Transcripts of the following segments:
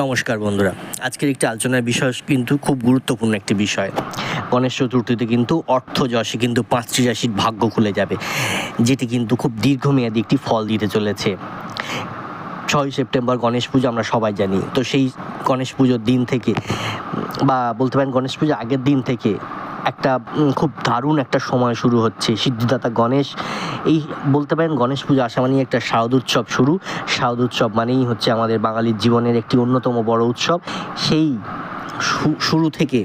নমস্কার বন্ধুরা। আজকের একটি আলোচনার বিষয় কিন্তু খুব গুরুত্বপূর্ণ একটি বিষয়। গণেশ চতুর্থীতে কিন্তু অর্থ যশে কিন্তু পাঁচটি রাশির ভাগ্য খুলে যাবে, যেটি কিন্তু খুব দীর্ঘমেয়াদী একটি ফল দিতে চলেছে। ছয় সেপ্টেম্বর গণেশ পুজো আমরা সবাই জানি। তো সেই গণেশ পুজোর দিন থেকে বা বলতে পারেন গণেশ পুজো আগের দিন থেকে একটা খুব দারুণ একটা সময় শুরু হচ্ছে। সিদ্ধিদাতা গণেশ, এই বলতে পারেন গণেশ পুজো আসা মানেই একটা শারদ উৎসব শুরু। শারদ উৎসব মানেই হচ্ছে আমাদের বাঙালির জীবনের একটি অন্যতম বড় উৎসব। সেই শুরু থেকে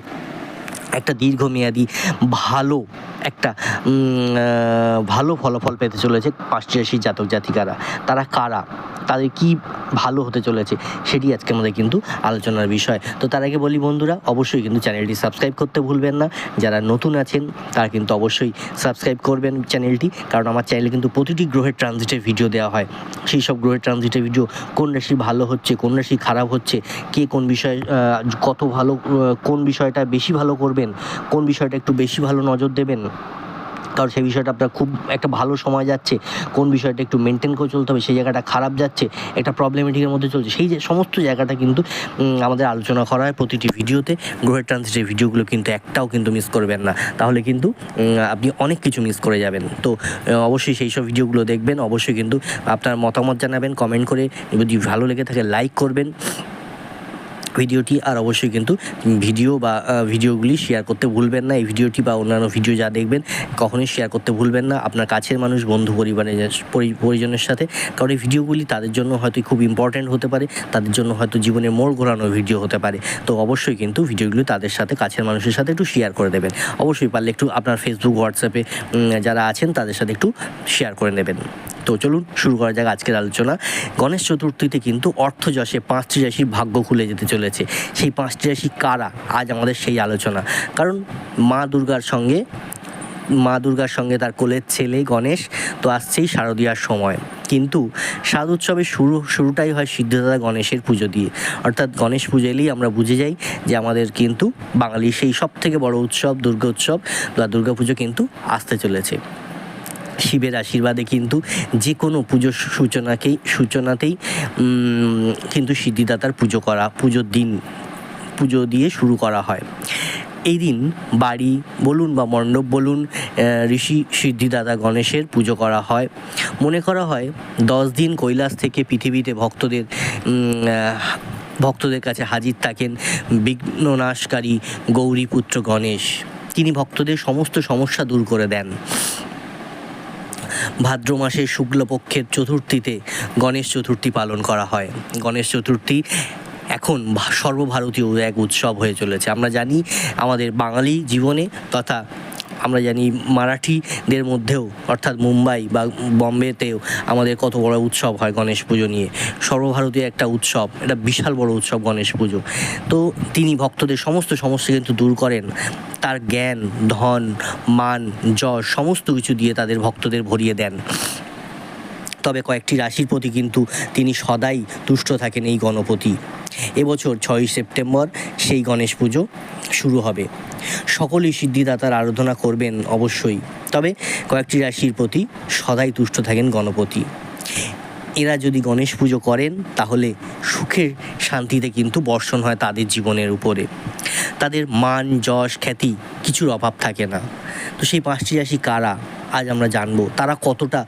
একটা দীর্ঘমেয়াদী ভালো একটা ভালো ফলাফল পেতে চলেছে পাঁচটি জাতক জাতিকারা। তারা কারা? তাদের কি ভালো হতে চলেছে সেটি আজকে আমাদের কিন্তু আলোচনার বিষয়। তো তার আগে বলি বন্ধুরা, অবশ্যই কিন্তু চ্যানেলটি সাবস্ক্রাইব করতে ভুলবেন না। যারা নতুন আছেন, তারা কিন্তু অবশ্যই সাবস্ক্রাইব করবেন চ্যানেলটি। কারণ আমার চ্যানেলে কিন্তু প্রতিটি গ্রহের ট্রানজিটের ভিডিও দেওয়া হয়। সেই সব গ্রহের ট্রানজিটের ভিডিও, কোন রাশি ভালো হচ্ছে, কোন রাশি খারাপ হচ্ছে, কে কোন বিষয়ে কত ভালো কোন বিষয়টা বেশি ভালো করবেন কোন বিষয়টা একটু বেশি ভালো নজর দেবেন? কারণ সেই বিষয়টা আপনার খুব একটা ভালো সময় যাচ্ছে। কোন বিষয়টা একটু মেনটেন করে চলতে হবে, সেই জায়গাটা খারাপ যাচ্ছে, একটা প্রবলেমেটিকের মধ্যে চলছে। সেই যে সমস্ত জায়গাটা কিন্তু আমাদের আলোচনা করা হয় প্রতিটি ভিডিওতে। গ্রহের ট্রান্সিটের ভিডিওগুলো কিন্তু একটাও কিন্তু মিস করবেন না। তাহলে কিন্তু আপনি অনেক কিছু মিস করে যাবেন। তো অবশ্যই সেই সব ভিডিওগুলো দেখবেন। অবশ্যই কিন্তু আপনার মতামত জানাবেন কমেন্ট করে। যদি ভালো লেগে থাকে লাইক করবেন। ভিডিওটি আর অবশ্যই কিন্তু ভিডিও বা ভিডিওগুলি শেয়ার করতে ভুলবেন না। এই ভিডিওটি বা অন্যান্য ভিডিও যা দেখবেন, কখনোই শেয়ার করতে ভুলবেন না। আপনার কাছের মানুষ, বন্ধু, পরিবারের পরি- পরিজনের সাথে। কারণ এই ভিডিওগুলি তাদের জন্য হয়তো খুব ইম্পর্ট্যান্ট হতে পারে। তাদের জন্য হয়তো জীবনে মোড় ঘোরানোর ভিডিও হতে পারে। তো অবশ্যই কিন্তু ভিডিওগুলি তাদের সাথে, কাছের মানুষের সাথে একটু শেয়ার করে দেবেন। অবশ্যই পারলে একটু আপনার ফেসবুক হোয়াটসঅ্যাপে যারা আছেন, তাদের সাথে একটু শেয়ার করে নেবেন। তো চলুন শুরু করা যাক আজকের আলোচনা। গণেশ চতুর্থীতে কিন্তু অর্থযশে পাঁচটি রাশির ভাগ্য খুলে যেতে চলেছে। সেই পাঁচটি রাশি কারা? আজ আমাদের সেই আলোচনা। কারণ মা দুর্গার সঙ্গে, মা দুর্গার সঙ্গে তার কোলের ছেলে গণেশ তো আসছেই শারদীয়ার সময়। কিন্তু শারদ উৎসবের শুরু, শুরুটাই হয় সিদ্ধদাতা গণেশের পুজো দিয়ে। অর্থাৎ গণেশ পুজো এলেই আমরা বুঝে যাই যে আমাদের কিন্তু বাঙালির সেই সব থেকে বড় উৎসব, দুর্গা উৎসব, বা দুর্গা পুজো কিন্তু আসতে চলেছে। শিবের আশীর্বাদে কিন্তু যে কোনো পুজোর সূচনাকেই, সূচনাতেই কিন্তু সিদ্ধিদাতার পুজো করা, পুজোর দিন, পুজো দিয়ে শুরু করা হয়। এই দিন বাড়ি বলুন বা মণ্ডপ বলুন ঋষি সিদ্ধিদাতা গণেশের পুজো করা হয়। মনে করা হয় দশ দিন কৈলাস থেকে পৃথিবীতে ভক্তদের ভক্তদের কাছে হাজির থাকেন বিঘ্ননাশকারী গৌরীপুত্র গণেশ। তিনি ভক্তদের সমস্ত সমস্যা দূর করে দেন। ভাদ্র মাসের শুক্লপক্ষের চতুর্থীতে গণেশ চতুর্থী পালন করা হয়। গণেশ চতুর্থী এখন সর্বভারতীয় এক উৎসব হয়ে চলেছে। আমরা জানি আমাদের বাঙালি জীবনে তথা আমরা জানি মারাঠিদের মধ্যেও, অর্থাৎ মুম্বাই বা বম্বেতেও আমাদের কত বড় উৎসব হয় গণেশ পুজো নিয়ে। সর্বভারতীয় একটা উৎসব, এটা বিশাল বড় উৎসব গণেশ পুজো। তো তিনি ভক্তদের সমস্ত সমস্যা কিন্তু দূর করেন। তার জ্ঞান, ধন, মান, যশ, সমস্ত কিছু দিয়ে তাদের ভক্তদের ভরিয়ে দেন। তবে কয়েকটি রাশির প্রতি কিন্তু তিনি সদাই তুষ্ট থাকেন এই গণপতি। এবছর ছয়ই সেপ্টেম্বর সেই গণেশ পুজো শুরু হবে। সকলেই সিদ্ধিদাতার আরাধনা করবেন অবশ্যই। তবে কয়েকটি রাশির প্রতি সদাই তুষ্ট থাকেন গণপতি। এরা যদি গণেশ পুজো করেন, তাহলে সুখের শান্তিতে কিন্তু বর্ষণ হয় তাদের জীবনের উপরে। তাদের মান, যশ, খ্যাতি কিছুর অভাব থাকে না। তো সেই পাঁচটি রাশি কারা আজ আমরা জানব। তারা কতটা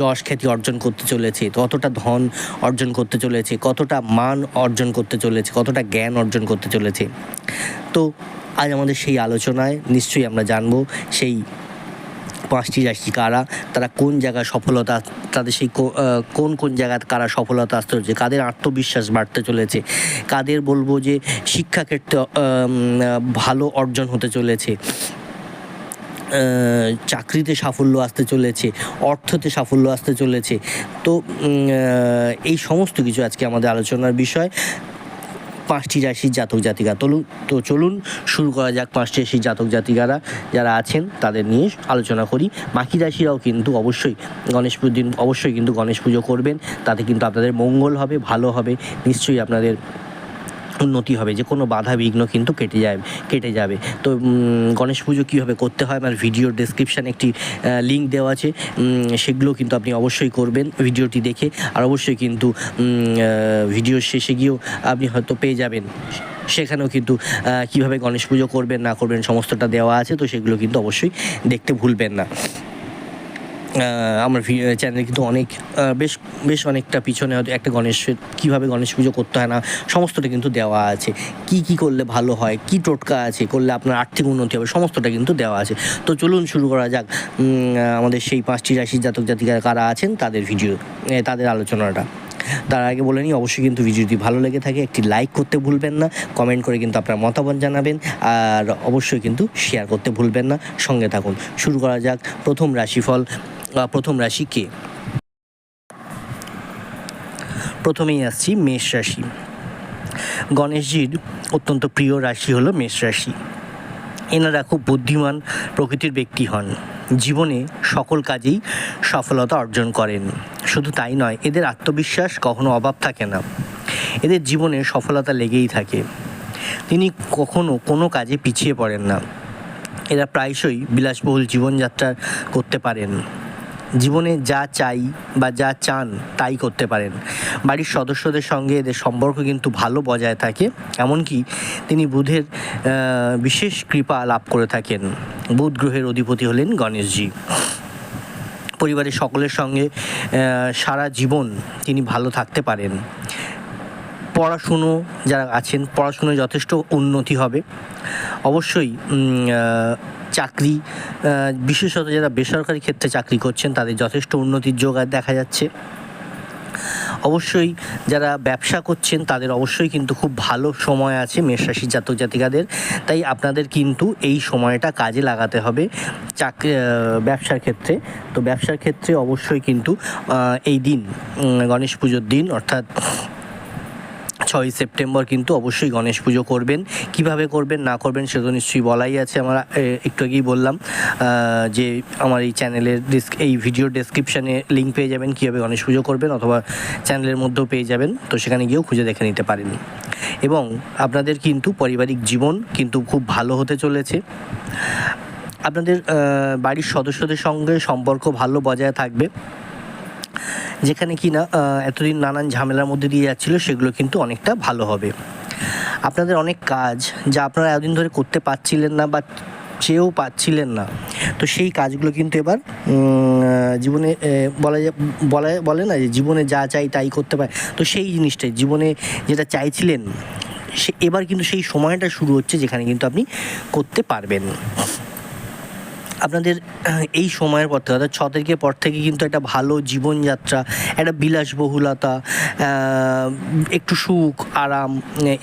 যশ, খ্যাতি অর্জন করতে চলেছে, কতটা ধন অর্জন করতে চলেছে, কতটা মান অর্জন করতে চলেছে, কতটা জ্ঞান অর্জন করতে চলেছে। তো আজ আমাদের সেই আলোচনায় নিশ্চয়ই আমরা জানব সেই পাঁচটি রাশি কারা, তারা কোন জায়গায় সফলতা, তাদের সেই কোন কোন জায়গায় কারা সফলতা আসতে চলেছে, কাদের আত্মবিশ্বাস বাড়তে চলেছে, কাদের বলব যে শিক্ষাক্ষেত্রে ভালো অর্জন হতে চলেছে চাকরিতে সাফল্য আসতে চলেছে, অর্থতে সাফল্য আসতে চলেছে, তো এই সমস্ত কিছু আজকে আমাদের আলোচনার বিষয়। পাঁচটি রাশির জাতক জাতিকা। চলুন তো চলুন শুরু করা যাক পাঁচটি রাশির জাতক জাতিকারা যারা আছেন, তাদের নিয়ে আলোচনা করি। বাকি রাশিরাও কিন্তু অবশ্যই গণেশ দিন অবশ্যই কিন্তু গণেশ পুজো করবেন। তাতে কিন্তু আপনাদের মঙ্গল হবে, ভালো হবে। নিশ্চয়ই আপনাদের উন্নতি হবে, যে কোনো বাধা বিঘ্ন কিন্তু কেটে যাবে কেটে যাবে। তো গণেশ পুজো কীভাবে করতে হয়, আমার ভিডিওর ডেসক্রিপশানে একটি লিঙ্ক দেওয়া আছে। সেগুলো কিন্তু আপনি অবশ্যই করবেন ভিডিওটি দেখে। আর অবশ্যই কিন্তু ভিডিওর শেষে গিয়েও আপনি হয়তো পেয়ে যাবেন। সেখানেও কিন্তু কীভাবে গণেশ পুজো করবেন, না করবেন, সমস্তটা দেওয়া আছে। তো সেগুলো কিন্তু অবশ্যই দেখতে ভুলবেন না। আমার চ্যানেলে কিন্তু অনেক বেশ বেশ অনেকটা পিছনে হয়তো একটা গণেশের কীভাবে গণেশ পুজো করতে হয় না, সমস্তটা কিন্তু দেওয়া আছে। কি কি করলে ভালো হয়, কি টোটকা আছে, করলে আপনার আর্থিক উন্নতি হবে, সমস্তটা কিন্তু দেওয়া আছে। তো চলুন শুরু করা যাক। আমাদের সেই পাঁচটি রাশির জাতক জাতিকা কারা আছেন, তাদের ভিডিও তাদের আলোচনাটা। তার আগে বলে নিই, অবশ্যই কিন্তু ভিডিওটি ভালো লেগে থাকে, একটি লাইক করতে ভুলবেন না কমেন্ট করে কিন্তু আপনার মতামত জানাবেন, আর অবশ্যই কিন্তু শেয়ার করতে ভুলবেন না, সঙ্গে থাকুন। শুরু করা যাক, প্রথম রাশিফল প্রথম রাশি কে? প্রথমেই আসছি মেষ রাশি। গণেশজির অত্যন্ত প্রিয় রাশি হলো মেষ রাশি। এনারা খুব বুদ্ধিমান প্রকৃতির ব্যক্তি হন। জীবনে সকল কাজেই সফলতা অর্জন করেন। শুধু তাই নয়, এদের আত্মবিশ্বাস কখনো অভাব থাকে না। এদের জীবনে সফলতা লেগেই থাকে। তিনি কখনো কোনো কাজে পিছিয়ে পড়েন না। এরা প্রায়শই বিলাসবহুল জীবনযাত্রা করতে পারেন। জীবনে যা চাই বা যা চান তাই করতে পারেন। বাড়ির সদস্যদের সঙ্গে এদের সম্পর্ক কিন্তু ভালো বজায় থাকে, এমনকি তিনি বুধের বিশেষ কৃপা লাভ করে থাকেন। বুধ গ্রহের অধিপতি হলেন গণেশজি। পরিবারের সকলের সঙ্গে সারা জীবন তিনি ভালো থাকতে পারেন। পড়াশুনো, যারা আছেন, পড়াশুনোয় যথেষ্ট উন্নতি হবে। অবশ্যই চাকরি বিশেষত যারা বেসরকারি ক্ষেত্রে চাকরি করছেন, তাদের যথেষ্ট উন্নতির যোগ আর দেখা যাচ্ছে। অবশ্যই যারা ব্যবসা করছেন, তাদের অবশ্যই কিন্তু খুব ভালো সময় আছে মেষরাশি জাতক জাতিকাদের। তাই আপনাদের কিন্তু এই সময়টা কাজে লাগাতে হবে চাকরি ব্যবসার ক্ষেত্রে। তো ব্যবসার ক্ষেত্রে অবশ্যই কিন্তু এই দিন গণেশ পুজোর দিন, অর্থাৎ ছয়ই সেপ্টেম্বর কিন্তু অবশ্যই গণেশ পুজো করবেন। কীভাবে করবেন, না করবেন সেটা তো নিশ্চয়ই বলাই আছে। আমরা একটু আগেই বললাম যে আমার এই চ্যানেলের ডিসক, এই ভিডিওর ডেসক্রিপশানে লিঙ্ক পেয়ে যাবেন, কীভাবে গণেশ পুজো করবেন অথবা চ্যানেলের মধ্যেও পেয়ে যাবেন। তো সেখানে গিয়েও খুঁজে দেখে নিতে পারেন। এবং আপনাদের কিন্তু পারিবারিক জীবন কিন্তু খুব ভালো হতে চলেছে। আপনাদের বাড়ির সদস্যদের সঙ্গে সম্পর্ক ভালো বজায় থাকবে। যেখানে কি না এতদিন নানান ঝামেলার মধ্যে দিয়ে যাচ্ছিল, সেগুলো কিন্তু অনেকটা ভালো হবে। আপনাদের অনেক কাজ যা আপনারা এতদিন ধরে করতে পারছিলেন না বা চেয়েও পাচ্ছিলেন না, তো সেই কাজগুলো কিন্তু এবার জীবনে বলা বলা, বলে না যে জীবনে যা চাই তাই করতে পারে। তো সেই জিনিসটাই জীবনে যেটা চাইছিলেন, সে, এবার কিন্তু সেই সময়টা শুরু হচ্ছে যেখানে কিন্তু আপনি করতে পারবেন। আপনাদের এই সময়ের পর থেকে, অর্থাৎ ছ তারিখের পর থেকে কিন্তু একটা ভালো জীবনযাত্রা, একটা বিলাসবহুলতা একটু সুখ, আরাম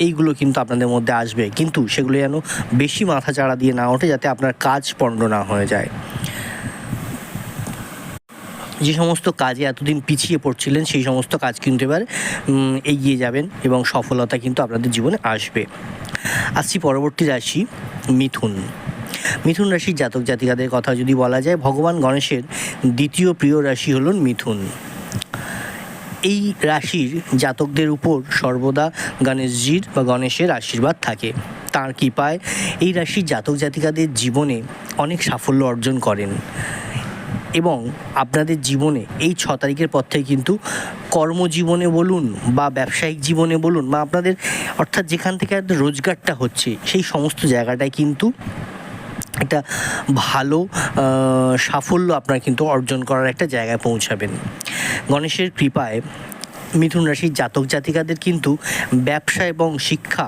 এইগুলো কিন্তু আপনাদের মধ্যে আসবে। কিন্তু সেগুলো যেন বেশি মাথা চাড়া দিয়ে না ওঠে, যাতে আপনার কাজ পণ্ড না হয়ে যায়। যে সমস্ত কাজে এতদিন পিছিয়ে পড়ছিলেন, সেই সমস্ত কাজ কিন্তু এবার এগিয়ে যাবেন এবং সফলতা কিন্তু আপনাদের জীবনে আসবে। আসছি পরবর্তী রাশি, মিথুন। মিথুন রাশির জাতক জাতিকাদের কথা যদি বলা যায়, ভগবান গণেশের দ্বিতীয় প্রিয় রাশি হল মিথুন। এই রাশির জাতকদের উপর সর্বদা গণেশজির বা গণেশের আশীর্বাদ থাকে। তার কৃপায় এই রাশির জাতক জাতিকাদের জীবনে অনেক সাফল্য অর্জন করেন। এবং আপনাদের জীবনে এই ছ তারিখের পর থেকে কিন্তু কর্মজীবনে বলুন বা ব্যবসায়িক জীবনে বলুন বা আপনাদের অর্থাৎ যেখান থেকে রোজগারটা হচ্ছে, সেই সমস্ত জায়গাটায় কিন্তু একটা ভালো সাফল্য আপনারা কিন্তু অর্জন করার একটা জায়গায় পৌঁছাবেন। গণেশের কৃপায় মিথুন রাশির জাতক জাতিকাদের কিন্তু ব্যবসা এবং শিক্ষা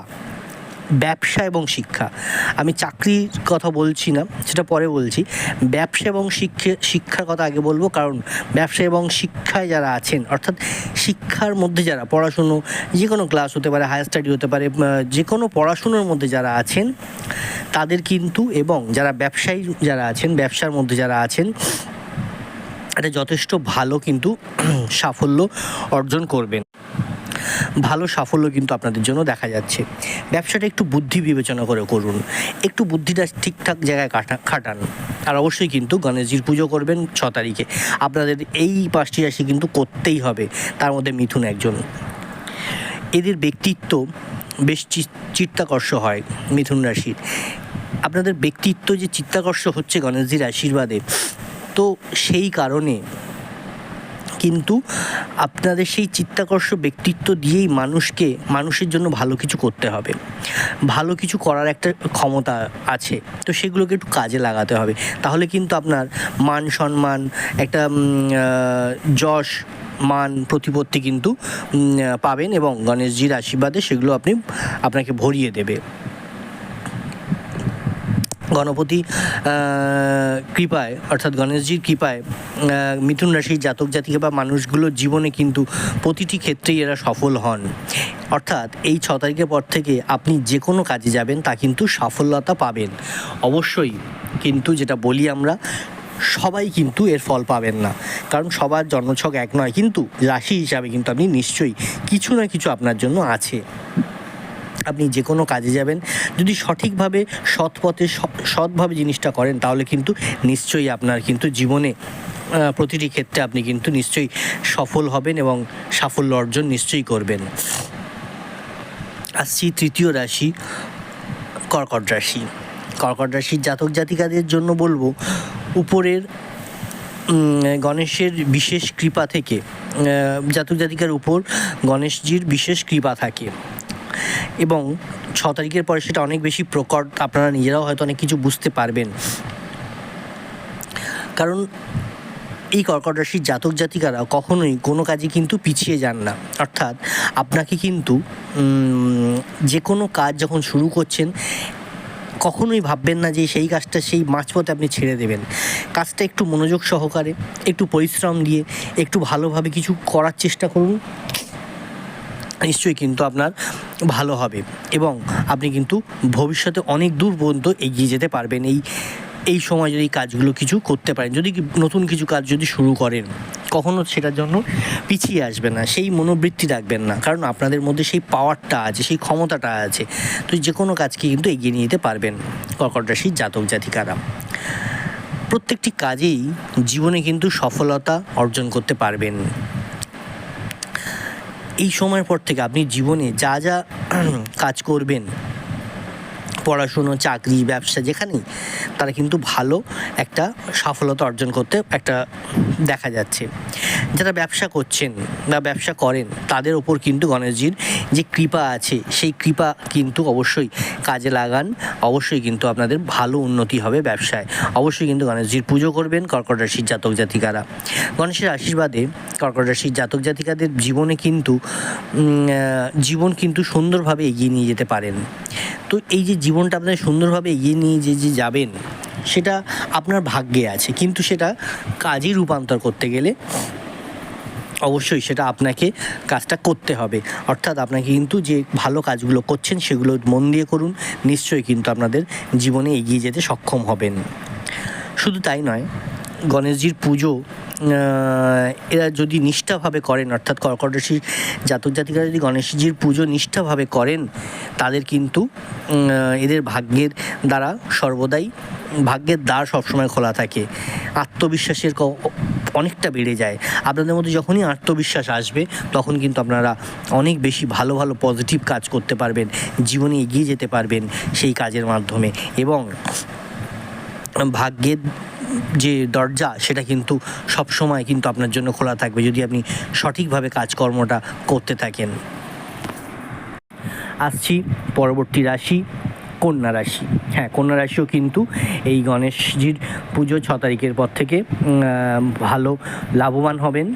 ব্যবসা এবং শিক্ষা। আমি চাকরির কথা বলছি না, সেটা পরে বলছি। ব্যবসা এবং শিক্ষা, শিক্ষার কথা আগে বলব, কারণ ব্যবসা এবং শিক্ষায় যারা আছেন, অর্থাৎ শিক্ষার মধ্যে যারা, পড়াশুনো, যে কোনো ক্লাস হতে পারে হায়ার স্টাডি হতে পারে যে কোনো পড়াশুনোর মধ্যে যারা আছেন, তাদের কিন্তু এবং যারা ব্যবসায়ী যারা আছেন, ব্যবসার মধ্যে যারা আছেন, এটা যথেষ্ট ভালো কিন্তু সাফল্য অর্জন করবেন। ভালো সাফল্য কিন্তু আপনাদের জন্য দেখা যাচ্ছে। ব্যবসাটা একটু বুদ্ধি বিবেচনা করে করুন। একটু বুদ্ধিটা ঠিকঠাক জায়গায় কাটা, খাটান। আর অবশ্যই কিন্তু গণেশজির পুজো করবেন ছ তারিখে। আপনাদের এই পাঁচটি রাশি কিন্তু করতেই হবে। তার মধ্যে মিথুন একজন। এদের ব্যক্তিত্ব বেশ চিত্তাকর্ষ হয় মিথুন রাশির। আপনাদের ব্যক্তিত্ব যে চিত্তাকর্ষ হচ্ছে গণেশজির আশীর্বাদে, তো সেই কারণে কিন্তু আপনাদের সেই চিত্তাকর্ষ ব্যক্তিত্ব দিয়েই মানুষকে, মানুষের জন্য ভালো কিছু করতে হবে। ভালো কিছু করার একটা ক্ষমতা আছে, তো সেগুলোকে একটু কাজে লাগাতে হবে। তাহলে কিন্তু আপনার মান সম্মান, একটা যশ, মান প্রতিপত্তি কিন্তু পাবেন এবং গণেশজির আশীর্বাদে সেগুলো আপনি, আপনাকে ভরিয়ে দেবে। গণপতি কৃপায়, অর্থাৎ গণেশজির কৃপায় মিথুন রাশির জাতক জাতিকা বা মানুষগুলোর জীবনে কিন্তু প্রতিটি ক্ষেত্রেই এরা সফল হন। অর্থাৎ এই ছ তারিখের পর থেকে আপনি যে কোনো কাজে যাবেন, তা কিন্তু সাফল্যতা পাবেন। অবশ্যই কিন্তু যেটা বলি আমরা, সবাই কিন্তু এর ফল পাবেন না। কারণ সবার জন্মছক এক নয়, কিন্তু রাশি হিসাবে কিন্তু আপনি নিশ্চয়ই কিছু না কিছু আপনার জন্য আছে। আপনি যে কোনো কাজে যাবেন, যদি সঠিকভাবে সৎ পথে সৎভাবে জিনিসটা করেন, তাহলে কিন্তু নিশ্চয়ই আপনার কিন্তু জীবনে প্রতিটি ক্ষেত্রে আপনি কিন্তু নিশ্চয়ই সফল হবেন এবং সাফল্য অর্জন নিশ্চয়ই করবেন। আসছি তৃতীয় রাশি, কর্কট রাশি। কর্কট রাশির জাতক জাতিকাদের জন্য বলব, উপরের গণেশের বিশেষ কৃপা থেকে জাতক জাতিকার উপর গণেশজির বিশেষ কৃপা থাকে। এবং ছ তারিখের পরে সেটা অনেক বেশি প্রকট, আপনারা নিজেরাও হয়তো অনেক কিছু বুঝতে পারবেন। কারণ এই কর্কট রাশির জাতক জাতিকারা কখনোই কোনো কাজে কিন্তু পিছিয়ে যান না। অর্থাৎ আপনাকে কিন্তু যে কোনো কাজ যখন শুরু করছেন, কখনোই ভাববেন না যে সেই কাজটা সেই মাঝপথে আপনি ছেড়ে দেবেন। কাজটা একটু মনোযোগ সহকারে, একটু পরিশ্রম দিয়ে, একটু ভালোভাবে কিছু করার চেষ্টা করুন। নিশ্চয়ই কিন্তু আপনার ভালো হবে এবং আপনি কিন্তু ভবিষ্যতে অনেক দূর পর্যন্ত এগিয়ে যেতে পারবেন। এই এই সময় যদি কাজগুলো কিছু করতে পারেন, যদি নতুন কিছু কাজ যদি শুরু করেন, কখনো সেটার জন্য পিছিয়ে আসবেন না, সেই মনোবৃত্তি রাখবেন না। কারণ আপনাদের মধ্যে সেই পাওয়ারটা আছে, সেই ক্ষমতাটা আছে। তো যে কোনো কাজকে কিন্তু এগিয়ে নিয়ে যেতে পারবেন কর্কট রাশির জাতক জাতিকারা। প্রত্যেকটি কাজেই জীবনে কিন্তু সফলতা অর্জন করতে পারবেন। এই সময়ের পর থেকে আপনি জীবনে যা যা কাজ করবেন, পড়াশুনো, চাকরি, ব্যবসা যেখানেই, তারা কিন্তু ভালো একটা সফলতা অর্জন করতে একটা দেখা যাচ্ছে। যারা ব্যবসা করছেন বা ব্যবসা করেন, তাদের ওপর কিন্তু গণেশজির যে কৃপা আছে, সেই কৃপা কিন্তু অবশ্যই কাজে লাগান। অবশ্যই কিন্তু আপনাদের ভালো উন্নতি হবে ব্যবসায়। অবশ্যই কিন্তু গণেশজির পুজো করবেন কর্কট রাশির জাতক জাতিকারা। গণেশের আশীর্বাদে কর্কট রাশির জাতক জাতিকাদের জীবনে কিন্তু জীবন কিন্তু সুন্দরভাবে এগিয়ে নিয়ে যেতে পারেন। তো এই যে জীবনটা আপনার সুন্দরভাবে এগিয়ে নিয়ে যে যে যাবেন, সেটা আপনার ভাগ্যে আছে। কিন্তু সেটা কাজে রূপান্তর করতে গেলে অবশ্যই সেটা আপনাকে কাজটা করতে হবে। অর্থাৎ আপনাকে কিন্তু যে ভালো কাজগুলো করছেন, সেগুলো মন দিয়ে করুন। নিশ্চয়ই কিন্তু আপনাদের জীবনে এগিয়ে যেতে সক্ষম হবেন। শুধু তাই নয় গণেশজির পুজো এরা যদি নিষ্ঠাভাবে করেন, অর্থাৎ কর্কট রাশির জাতক জাতিকারা যদি গণেশজির পুজো নিষ্ঠাভাবে করেন, তাদের কিন্তু এদের ভাগ্যের দ্বারা সর্বদাই, ভাগ্যের দ্বার সবসময় খোলা থাকে। আত্মবিশ্বাসের অনেকটা বেড়ে যায়। আপনাদের মধ্যে যখনই আত্মবিশ্বাস আসবে, তখন কিন্তু আপনারা অনেক বেশি ভালো ভালো পজিটিভ কাজ করতে পারবেন, জীবনে এগিয়ে যেতে পারবেন সেই কাজের মাধ্যমে। এবং ভাগ্যের যে দরজা, সেটা কিন্তু সব সময় কিন্তু আপনার জন্য খোলা থাকবে যদি আপনি সঠিকভাবে কাজকর্মটা করতে থাকেন। আসছি পরবর্তী রাশি, কন্যা রাশি। হ্যাঁ কন্যা রাশিও কিন্তু এই গণেশজির পুজো ছ তারিখের পর থেকে ভালো লাভবান হবেন।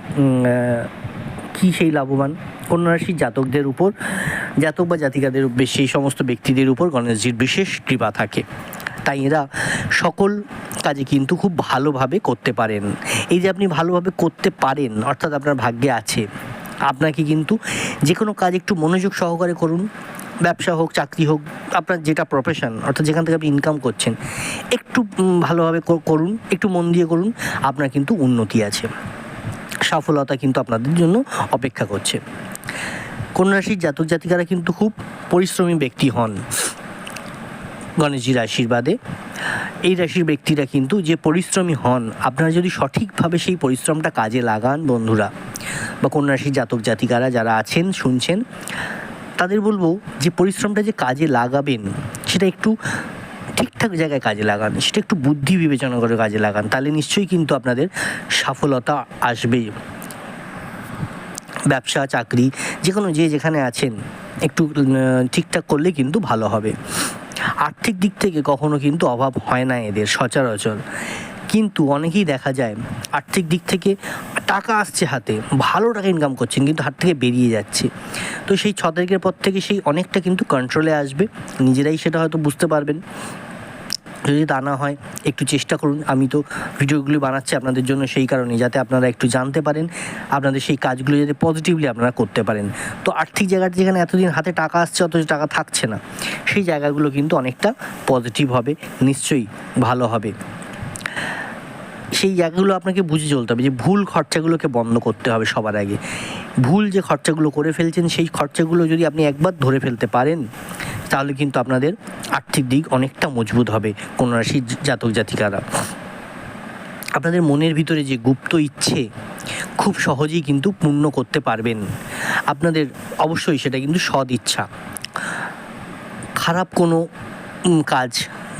কী সেই লাভবান? কন্যা রাশির জাতকদের উপর, জাতক বা জাতিকাদের, সেই সমস্ত ব্যক্তিদের উপর গণেশজির বিশেষ কৃপা থাকে। তাই এরা সকল কাজে কিন্তু খুব ভালোভাবে করতে পারেন। এই যে আপনি ভালোভাবে করতে পারেন, অর্থাৎ আপনার ভাগ্যে আছে, আপনাকে কিন্তু যে কোনো কাজ একটু মনোযোগ সহকারে করুন। ব্যবসা হোক, চাকরি হোক, আপনার যেটা প্রফেশন অর্থাৎ যেখান থেকে আপনি ইনকাম করছেন, একটু ভালোভাবে করুন, একটু মন দিয়ে করুন, আপনার কিন্তু উন্নতি আছে। সফলতা কিন্তু আপনাদের জন্য অপেক্ষা করছে। কন্যা রাশির জাতক জাতিকারা কিন্তু খুব পরিশ্রমী ব্যক্তি হন। গণেশজির আশীর্বাদে। এই রাশির ব্যক্তিরা কিন্তু যে পরিশ্রমী হন, আপনারা যদি সঠিকভাবে সেই পরিশ্রমটা কাজে লাগান বন্ধুরা, বা কন্যা রাশির জাতক জাতিকারা যারা আছেন, শুনছেন, তাদের বলব যে পরিশ্রমটা যে কাজে লাগাবেন, সেটা একটু ঠিকঠাক জায়গায় কাজে লাগান, সেটা একটু বুদ্ধি বিবেচনা করে কাজে লাগান, তাহলে নিশ্চয়ই কিন্তু আপনাদের সফলতা আসবে। ব্যবসা, চাকরি যে কোনো যে যেখানে আছেন, একটু ঠিকঠাক করলে কিন্তু ভালো হবে। আর্থিক দিক থেকে কখনো কিন্তু অভাব হয় না এদের সচরাচর। কিন্তু অনেকেই দেখা যায় আর্থিক দিক থেকে টাকা আসছে হাতে, ভালো টাকা ইনকাম করছেন কিন্তু হাত থেকে বেরিয়ে যাচ্ছে। তো সেই ছ তারিখের পর থেকে সেই অনেকটা কিন্তু কন্ট্রোলে আসবে। নিজেরাই সেটা হয়তো বুঝতে পারবেন। যদি তা না হয়, একটু চেষ্টা করুন। আমি তো ভিডিওগুলি বানাচ্ছি আপনাদের জন্য সেই কারণে যাতে আপনারা একটু জানতে পারেন, আপনাদের সেই কাজগুলো যাতে পজিটিভলি আপনারা করতে পারেন। তো আর্থিক জায়গাটা যেখানে এতদিন হাতে টাকা আসছে, অথচ টাকা থাকছে না, সেই জায়গাগুলো কিন্তু অনেকটা পজিটিভ হবে, নিশ্চয়ই ভালো হবে। সেই জায়গাগুলো আপনাকে বুঝে চলতে হবে যে, ভুল খরচাগুলোকে বন্ধ করতে হবে সবার আগে। ভুল যে খরচাগুলো করে ফেলছেন, সেই খরচাগুলো যদি আপনি একবার ধরে ফেলতে পারেন তাহলে কিন্তু আপনাদের আর্থিক দিক অনেকটা মজবুত হবে কোন রাশির জাতক জাতিকারা। আপনাদের মনের ভিতরে যে গুপ্ত ইচ্ছে, খুব সহজেই কিন্তু পূর্ণ করতে পারবেন। আপনাদের অবশ্যই সেটা কিন্তু সদ ইচ্ছা। খারাপ কোনো কাজ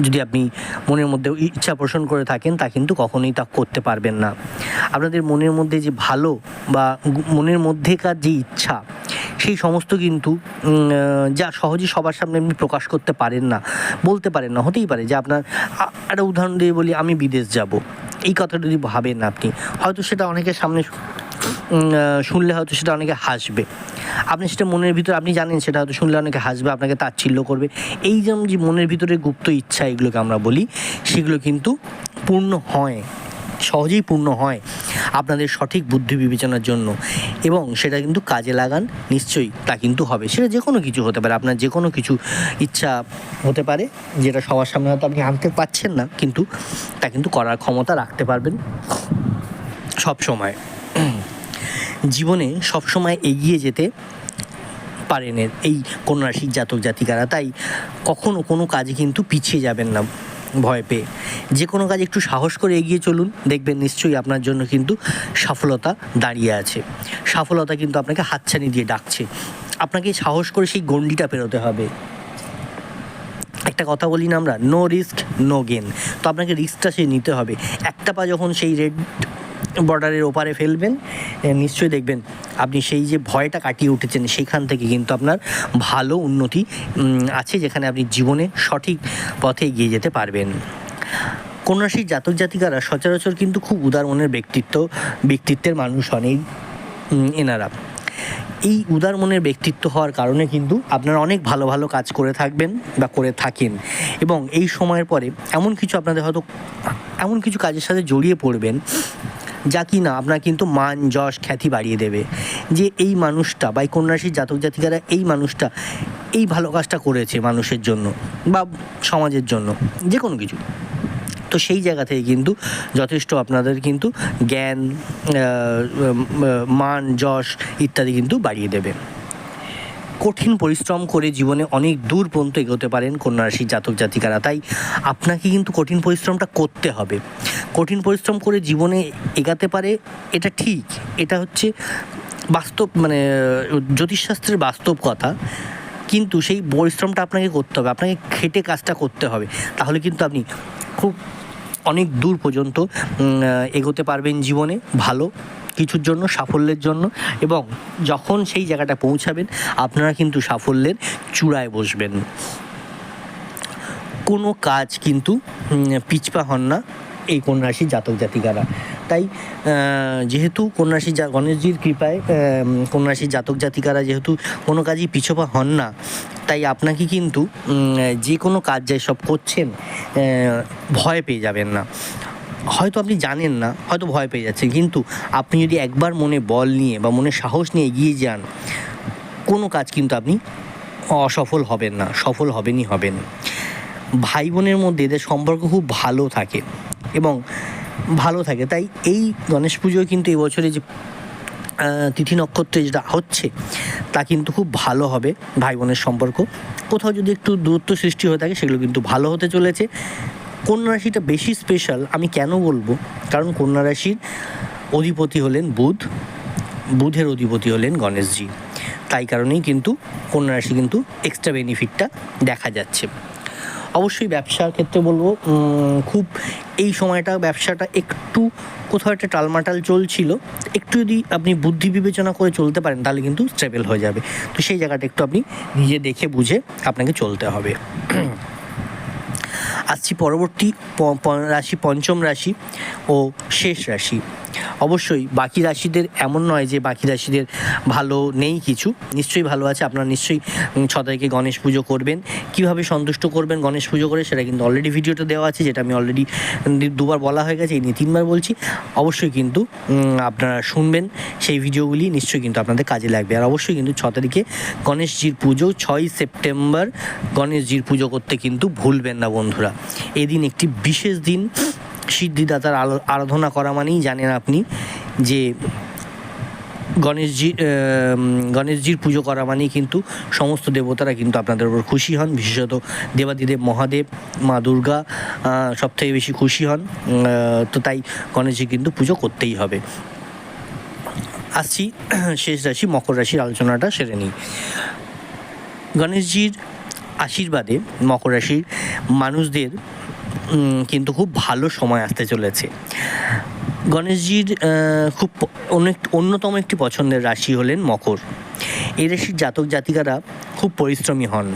যদি আপনি মনের মধ্যে ইচ্ছা পোষণ করে থাকেন, তা কিন্তু কখনোই তা করতে পারবেন না। আপনাদের মনের মধ্যে যে ভালো বা মনের মধ্যেকার যে ইচ্ছা সেই সমস্ত কিন্তু যা সহজে সবার সামনে আপনি প্রকাশ করতে পারেন না, বলতে পারেন না, হতেই পারে যে আপনার একটা উদাহরণ দিয়ে বলি, আমি বিদেশ যাব। এই কথাটা যদি ভাবেন আপনি, হয়তো সেটা অনেকের সামনে শুনলে হয়তো সেটা অনেকে হাসবে। আপনি সেটা মনের ভিতরে, আপনি জানেন সেটা হয়তো শুনলে অনেকে হাসবে, আপনাকে তাচ্ছিল্য করবে। এই যেমন যে মনের ভিতরে গুপ্ত ইচ্ছা এগুলোকে আমরা বলি, সেগুলো কিন্তু পূর্ণ হয়। সহজেই পূর্ণ হয় আপনাদের সঠিক বুদ্ধি বিবেচনার জন্য। এবং সেটা কিন্তু কাজে লাগান, নিশ্চয়ই তা কিন্তু হবে। সেটা যে কোনো কিছু হতে পারে, আপনার যে কোনো কিছু ইচ্ছা হতে পারে, যেটা সবার সামনে হয়তো আপনি আনতে পারছেন না, কিন্তু তা কিন্তু করার ক্ষমতা রাখতে পারবেন সব সময়। জীবনে সবসময় এগিয়ে যেতে পারেন এই কন্যা রাশির জাতক জাতিকারা। তাই কখনো কোনো কাজে কিন্তু পিছিয়ে যাবেন না। ভয় পেয়ে। যে কোনো কাজ একটু সাহস করে এগিয়ে চলুন, দেখবেন নিশ্চয়ই আপনার জন্য কিন্তু সফলতা দাঁড়িয়ে আছে। সফলতা কিন্তু আপনাকে হাতছানি দিয়ে ডাকছে। আপনাকে সাহস করে সেই গণ্ডিটা পেরোতে হবে। একটা কথা বলি না আমরা নো রিস্ক নো গেন তো আপনাকে রিস্কটা সে নিতে হবে। একটা পা যখন সেই রেড বর্ডারের ওপারে ফেলবেন নিশ্চয়ই দেখবেন আপনি সেই যে ভয়টা কাটিয়ে উঠেছেন সেখান থেকে কিন্তু আপনার ভালো উন্নতি আছে যেখানে আপনি জীবনে সঠিক পথে এগিয়ে যেতে পারবেন। কোন রাশির জাতক জাতিকারা সচরাচর কিন্তু খুব উদার মনের ব্যক্তিত্ব, ব্যক্তিত্বের মানুষ হন এই এনারা। এই উদার মনের ব্যক্তিত্ব হওয়ার কারণে কিন্তু আপনারা অনেক ভালো ভালো কাজ করে থাকবেন বা করে থাকেন এবং এই সময়ের পরে এমন কিছু আপনাদের হয়তো, এমন কিছু কাজের সাথে জড়িয়ে পড়বেন যা কি না, আপনার কিন্তু মান, যশ, খ্যাতি বাড়িয়ে দেবে। যে এই মানুষটা বা এই কন্যাশ্রীর জাতক জাতিকারা এই মানুষটা এই ভালো কাজটা করেছে মানুষের জন্য বা সমাজের জন্য, যে কোনো কিছু। তো সেই জায়গা থেকে কিন্তু যথেষ্ট আপনাদের কিন্তু জ্ঞান মান, যশ ইত্যাদি কিন্তু বাড়িয়ে দেবে। কঠিন পরিশ্রম করে জীবনে অনেক দূর পর্যন্ত এগোতে পারেন কন্যা রাশির জাতক জাতিকারা। তাই আপনাকে কিন্তু কঠিন পরিশ্রমটা করতে হবে। কঠিন পরিশ্রম করে জীবনে এগাতে পারে, এটা ঠিক। এটা হচ্ছে বাস্তব মানে জ্যোতিষশাস্ত্রের বাস্তব কথা। কিন্তু সেই পরিশ্রমটা আপনাকে করতে হবে। আপনাকে খেটে কাজটা করতে হবে। তাহলে কিন্তু আপনি খুব অনেক দূর পর্যন্ত এগোতে পারবেন জীবনে ভালো কিছুর জন্য, সাফল্যের জন্য এবং যখন সেই জায়গাটা পৌঁছাবেন, আপনারা কিন্তু সাফল্যের চূড়ায় বসবেন। কোনো কাজ কিন্তু পিছপা হন না এই কন্যারাশির জাতক জাতিকারা। তাই যেহেতু কন্যারাশি গণেশজির কৃপায় কন্যারাশির জাতক জাতিকারা যেহেতু কোনো কাজই পিছপা হন না তাই আপনাকে কিন্তু যে কোনো কাজ যাই সব করছেন ভয় পেয়ে যাবেন না। হয়তো আপনি জানেন না, হয়তো ভয় পেয়ে যাচ্ছেন, কিন্তু আপনি যদি একবার মনে বল নিয়ে বা মনে সাহস নিয়ে এগিয়ে যান, কোনো কাজ কিন্তু আপনি অসফল হবেন না, সফল হবেনই হবেন। ভাই বোনের মধ্যে এদের সম্পর্ক খুব ভালো থাকে এবং ভালো থাকে। তাই এই গণেশ পুজোয় কিন্তু এবছরে যে তিথি নক্ষত্রে যেটা হচ্ছে, তা কিন্তু খুব ভালো হবে ভাই বোনের সম্পর্ক। কোথাও যদি একটু দূরত্ব সৃষ্টি হয়ে থাকে, সেগুলো কিন্তু ভালো হতে চলেছে। কন্যা রাশিটা বেশি স্পেশাল আমি কেন বলব? কারণ কন্যা রাশির অধিপতি হলেন বুধ, বুধের অধিপতি হলেন গণেশজি। তাই কারণেই কিন্তু কন্যা রাশি কিন্তু এক্সট্রা বেনিফিটটা দেখা যাচ্ছে। অবশ্যই ব্যবসার ক্ষেত্রে বলব খুব এই সময়টা ব্যবসাটা একটু কোথাও একটা টালমাটাল চলছিল। একটু যদি আপনি বুদ্ধি বিবেচনা করে চলতে পারেন, তাহলে কিন্তু স্টেবল হয়ে যাবে। তো সেই জায়গাটা একটু আপনি নিজে দেখে বুঝে আপনাকে চলতে হবে। আসছি পরবর্তী রাশি, পঞ্চম রাশি ও শেষ রাশি। অবশ্যই বাকি রাশিদের এমন নয় যে বাকি রাশিদের ভালো নেই কিছু। নিশ্চয়ই ভালো আছে, আপনারা নিশ্চয়ই ছ তারিখে গণেশ পুজো করবেন। কীভাবে সন্তুষ্ট করবেন গণেশ পুজো করে সেটা কিন্তু অলরেডি ভিডিওটা দেওয়া আছে, যেটা আমি অলরেডি দুবার বলা হয়ে গেছে, এই নিয়ে তিনবার বলছি। অবশ্যই কিন্তু আপনারা শুনবেন সেই ভিডিওগুলি, নিশ্চয়ই কিন্তু আপনাদের কাজে লাগবে। আর অবশ্যই কিন্তু ছ তারিখে গণেশজির পুজো ছয় সেপ্টেম্বর গণেশজির পুজো করতে কিন্তু ভুলবেন না বন্ধুরা। এদিন একটি বিশেষ দিন। সিদ্ধিদাতার আরাধনা করা মানেই জানেন আপনি যে গণেশজি গণেশজির পুজো করা মানেই কিন্তু সমস্ত দেবতারা কিন্তু আপনাদের উপর খুশি হন। বিশেষত দেবাদিদেব, মহাদেব, মা দুর্গা সবথেকে বেশি খুশি হন। তো তাই গণেশজি কিন্তু পুজো করতেই হবে। আসছি, শেষ রাশি, মকর রাশির আলোচনাটা সেরে নিই। গণেশজির আশীর্বাদে, মকর রাশির মানুষদের কিন্তু খুব ভালো সময় আসতে চলেছে। গণেশজির খুব অনেক অন্যতম একটি পছন্দের রাশি হলেন মকর। এই রাশির জাতক জাতিকারা খুব পরিশ্রমী হন।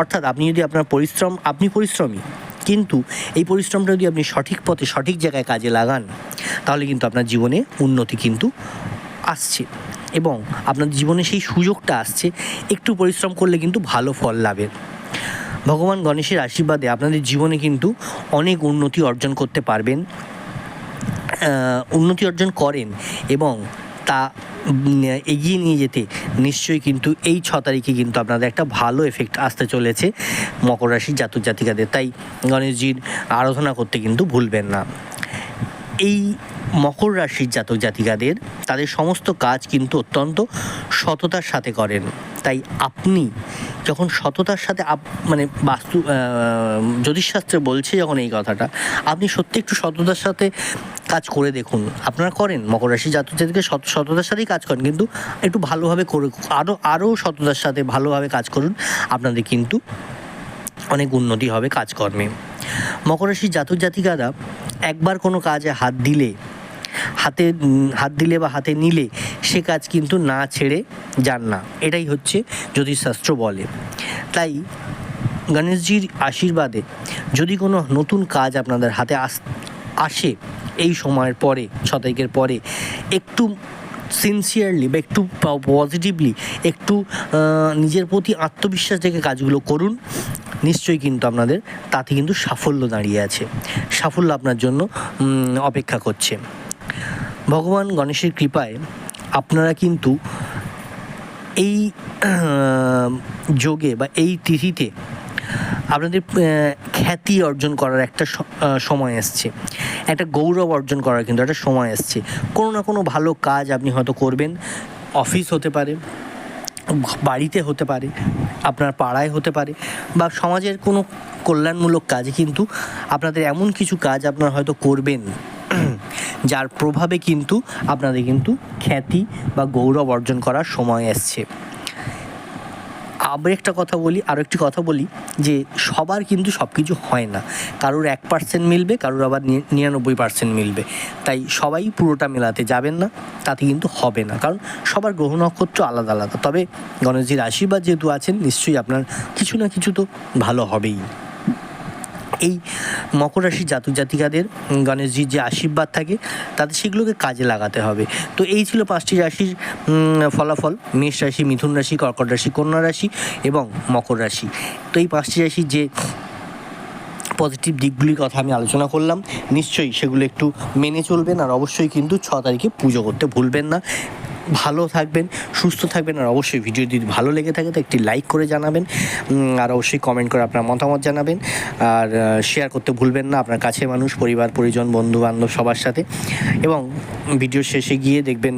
অর্থাৎ আপনি যদি আপনার পরিশ্রম, আপনি পরিশ্রমী, কিন্তু এই পরিশ্রমটা যদি আপনি সঠিক পথে, সঠিক জায়গায় কাজে লাগান, তাহলে কিন্তু আপনার জীবনে উন্নতি কিন্তু আসছে। এবং আপনার জীবনে সেই সুযোগটা আসছে, একটু পরিশ্রম করলে কিন্তু ভালো ফল লাভের ভগবান গণেশের আশীর্বাদে আপনাদের জীবনে কিন্তু অনেক উন্নতি অর্জন করতে পারবেন উন্নতি অর্জন করেন এবং তা এগিয়ে নিয়ে যেতে নিশ্চয়ই কিন্তু এই ছ তারিখে কিন্তু আপনাদের একটা ভালো এফেক্ট আসতে চলেছে মকর রাশির জাতক জাতিকাদের। তাই গণেশজির আরাধনা করতে কিন্তু ভুলবেন না। এই মকর রাশির জাতক জাতিকাদের তাদের সমস্ত কাজ কিন্তু অত্যন্ত সততার সাথে করেন। তাই আপনি যখন সততার সাথে আপ- মানে বাস্তু জ্যোতিষশাস্ত্রে বলছে যখন এই কথাটা, আপনি সত্যি একটু সততার সাথে কাজ করে দেখুন। আপনারা করেন, মকর রাশি জাতক জাতিকে সত, সততার সাথেই কাজ করেন। কিন্তু একটু ভালোভাবে করে আরও আরও সততার সাথে ভালোভাবে কাজ করুন, আপনাদের কিন্তু অনেক উন্নতি হবে কাজকর্মে। মকর রাশির জাতক জাতিকারা একবার কোনো কাজে হাত দিলে হাতে হাত দিলে বা হাতে নিলে সে কাজ কিন্তু না ছেড়ে যান না। এটাই হচ্ছে জ্যোতিষশাস্ত্র বলে। তাই গণেশজির আশীর্বাদে যদি কোনো নতুন কাজ আপনাদের হাতে আস, আসে এই সময়ের পরে ছ তারিখের পরে, একটু সিনসিয়ারলি বা একটু পজিটিভলি একটু নিজের প্রতি আত্মবিশ্বাস থেকে কাজগুলো করুন, নিশ্চয়ই কিন্তু আপনাদের তাতে কিন্তু সাফল্য দাঁড়িয়ে আছে। সাফল্য আপনার জন্য অপেক্ষা করছে। ভগবান গণেশের কৃপায় আপনারা কিন্তু এই যোগে বা এই তিথিতে আপনাদের খ্যাতি অর্জন করার একটা সময় এসছে। একটা গৌরব অর্জন করার কিন্তু একটা সময় এসছে। কোনো না কোনো ভালো কাজ আপনি হয়তো করবেন। অফিস হতে পারে, বাড়িতে হতে পারে, আপনার পাড়ায় হতে পারে, বা সমাজের কোনো কল্যাণমূলক কাজে কিন্তু আপনাদের এমন কিছু কাজ আপনারা হয়তো করবেন। যার প্রভাবে কিন্তু আপনাদের কিন্তু খ্যাতি বা গৌরব অর্জন করার সময় এসছে। আবার একটা কথা বলি আরও একটি কথা বলি, যে সবার কিন্তু সব কিছু হয় না। কারোর এক পার্সেন্ট মিলবে, কারোর আবার নিরানব্বই পার্সেন্ট মিলবে। তাই সবাই পুরোটা মেলাতে যাবেন না, তাতে কিন্তু হবে না। কারণ সবার গ্রহ নক্ষত্র আলাদা আলাদা। তবে গণেশজির আশীর্বাদ যেহেতু আছেন, নিশ্চয়ই আপনার কিছু না কিছু তো ভালো হবেই। এই মকর রাশির জাতক জাতিকাদের গণেশজির যে আশীর্বাদ থাকে তাদের সেগুলোকে কাজে লাগাতে হবে। তো এই ছিল পাঁচটি রাশির ফলাফল। মেষ রাশি, মিথুন রাশি, কর্কট রাশি, কন্যা রাশি এবং মকর রাশি। তো এই পাঁচটি রাশির যে পজিটিভ দিকগুলির কথা আমি আলোচনা করলাম, নিশ্চয়ই সেগুলো একটু মেনে চলবেন আর অবশ্যই কিন্তু ছ তারিখে পুজো করতে ভুলবেন না। ভালো থাকবেন, সুস্থ থাকবেন আর অবশ্যই ভিডিও যদি ভালো লেগে থাকে তো একটি লাইক করে জানাবেন আর অবশ্যই কমেন্ট করে আপনার মতামত জানাবেন, আর শেয়ার করতে ভুলবেন না আপনার কাছে মানুষ, পরিবার, পরিজন বন্ধু বান্ধব সবার সাথে। এবং ভিডিও শেষে গিয়ে দেখবেন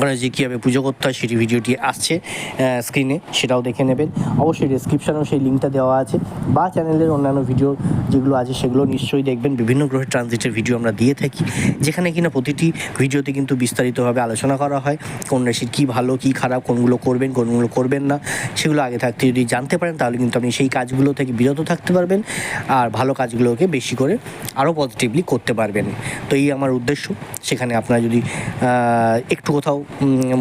গণেশজি কীভাবে পুজো করতে হয় সেটি ভিডিওটি আসছে স্ক্রিনে সেটাও দেখে নেবেন। অবশ্যই ডেসক্রিপশানেও সেই লিঙ্কটা দেওয়া আছে বা চ্যানেলের অন্যান্য ভিডিও যেগুলো আছে সেগুলো নিশ্চয়ই দেখবেন। বিভিন্ন গ্রহের ট্রানজিটের ভিডিও আমরা দিয়ে থাকি, যেখানে কিনা প্রতিটি ভিডিওতে কিন্তু বিস্তারিতভাবে আলোচনা করা হয়, কোন রাশির কী ভালো, কী খারাপ, কোনগুলো করবেন কোনগুলো করবেন না, সেগুলো আগে থাকতে যদি জানতে পারেন, তাহলে কিন্তু আপনি সেই কাজগুলো থেকে বিরত থাকতে পারবেন আর ভালো কাজগুলোকে বেশি করে আরও পজিটিভলি করতে পারবেন। তো এই আমার উদ্দেশ্য, সেখানে আপনার যদি একটু কোথাও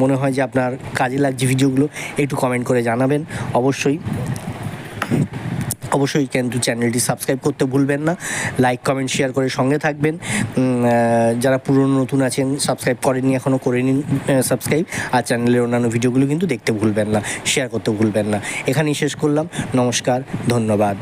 মনে হয় যে আপনার কাজে লাগছে ভিডিওগুলো, একটু কমেন্ট করে জানাবেন। অবশ্যই অবশ্যই কিন্তু চ্যানেলটি সাবস্ক্রাইব করতে ভুলবেন না। লাইক কমেন্ট শেয়ার করে সঙ্গে থাকবেন। যারা পুরনো, নতুন আছেন সাবস্ক্রাইব করেননি এখনও করে নিন সাবস্ক্রাইব আর চ্যানেলের অন্যান্য ভিডিওগুলো কিন্তু দেখতে ভুলবেন না শেয়ার করতে ভুলবেন না। এখানেই শেষ করলাম। নমস্কার, ধন্যবাদ।